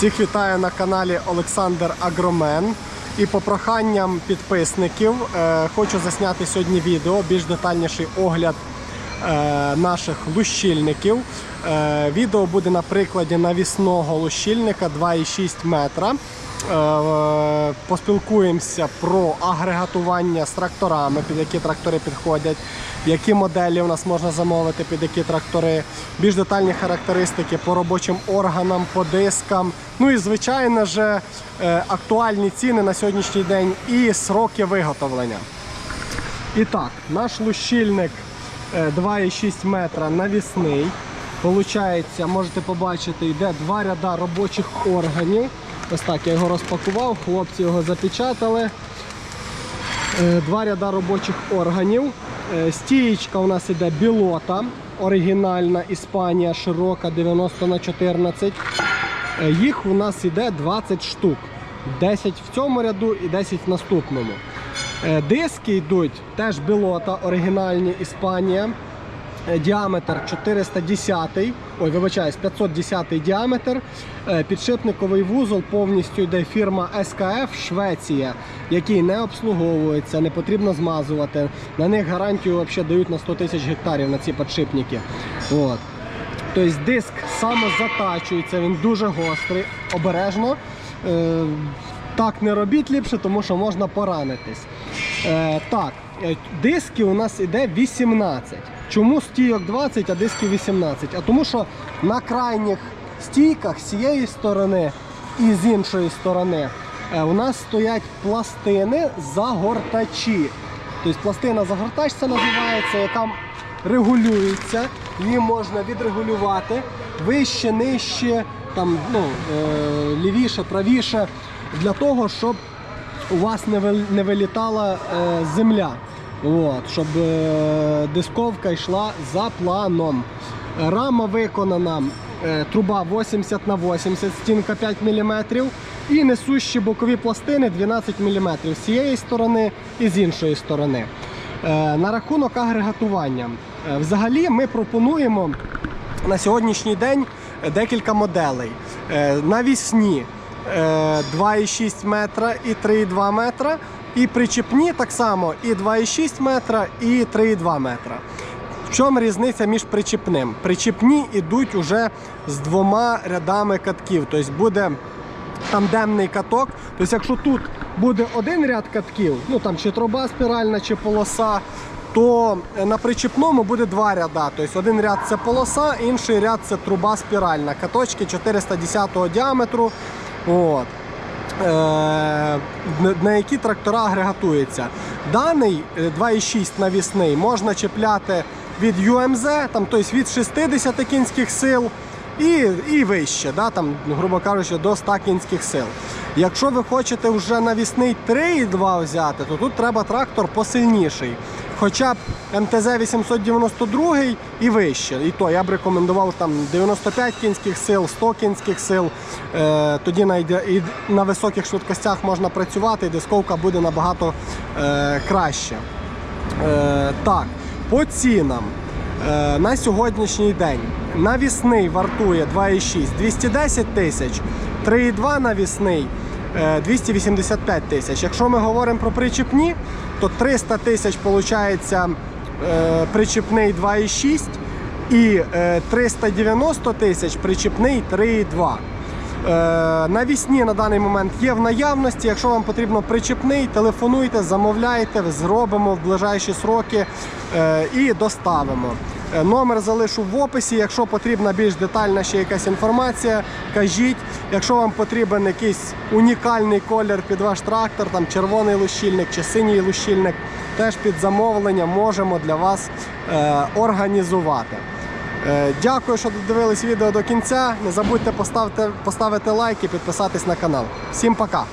Всіх вітаю на каналі Олександр Агромен. І по проханням підписників е, хочу засняти сьогодні відео, більш детальніший огляд е, наших лущильників. Е, відео буде на прикладі навісного лущильника 2,6 метра. Е, Поспілкуємося про агрегатування з тракторами, під які трактори підходять, які моделі у нас можна замовити, під які трактори, більш детальні характеристики по робочим органам, по дискам. Ну і звичайно ж е, актуальні ціни на сьогоднішній день і сроки виготовлення. І так, наш лущильник е, 2,6 метра навісний. Получається, можете побачити, йде два ряда робочих органів. Ось так я його розпакував, хлопці його запечатали. Е, Два ряда робочих органів. Е, Стієчка у нас іде білота, оригінальна Іспанія, широка 90 на 14. Е, Їх у нас іде 20 штук. 10 в цьому ряду і 10 в наступному. Диски йдуть теж білота, оригінальні Іспанія. Е, Діаметр 410, ой, вибачаюсь, 510 діаметр. Е, Підшипниковий вузол повністю йде фірма СКФ Швеція, який не обслуговується, не потрібно змазувати. На них гарантію взагалі дають на 100 тисяч гектарів на ці підшипники. От. Тобто диск самозатачується, він дуже гострий, обережно. Е, так не робіть ліпше, тому що можна поранитись. Е, так, е, диски у нас іде 18. Чому стійок 20, а диски 18? А тому що на крайніх стійках з цієї сторони і з іншої сторони е, у нас стоять пластини загортачі. Тобто пластина загортач це називається, яка регулюється, її можна відрегулювати вище, нижче, там, ну, лівіше, правіше, для того, щоб у вас не, вилітала е, земля. От, щоб е, дисковка йшла за планом. Рама виконана, е, труба 80 на 80, стінка 5 мм і несущі бокові пластини 12 мм з цієї сторони і з іншої сторони. На рахунок агрегатування. Взагалі ми пропонуємо на сьогоднішній день декілька моделей. Навісні 2,6 метра і 3,2 метра. І причепні так само і 2,6 метра, і 3,2 метра. В чому різниця між причепним? Причепні йдуть уже з двома рядами катків. Тобто буде тандемний каток. Тобто, якщо тут буде один ряд катків, ну там чи труба спіральна, чи полоса, то е, на причепному буде два ряда. Тобто один ряд це полоса, інший ряд це труба спіральна. Каточки 410 діаметру. От. Е, на- які трактора агрегатуються. Даний е, 2,6 навісний можна чіпляти від UMZ, там, тобто від 60 кінських сил і, і вище, да, там, грубо кажучи, до 100 кінських сил. Якщо ви хочете вже навісний 3,2 взяти, то тут треба трактор посильніший. Хоча б МТЗ 892 і вище. І то я б рекомендував там 95 кінських сил, 100 кінських сил. Е, тоді на, і на високих швидкостях можна працювати, і дисковка буде набагато е, краще. Е, так, по цінам. Е, на сьогоднішній день навісний вартує 2,6 210 тисяч, 3,2 навісний е, 285 тисяч. Якщо ми говоримо про причепні, то 300 тисяч виходить е, причепний 2,6 і е, 390 тисяч причіпний 3,2. Е, Навісні на даний момент є в наявності. Якщо вам потрібно причепний, телефонуйте, замовляйте, зробимо в ближайші сроки е, і доставимо. Е, Номер залишу в описі. Якщо потрібна більш детальна ще якась інформація, кажіть. Якщо вам потрібен якийсь унікальний колір під ваш трактор, там червоний лущильник чи синій лущильник, теж під замовлення можемо для вас е, організувати. Е, Дякую, що додивились відео до кінця. Не забудьте поставити, поставити лайк і підписатись на канал. Всім пока!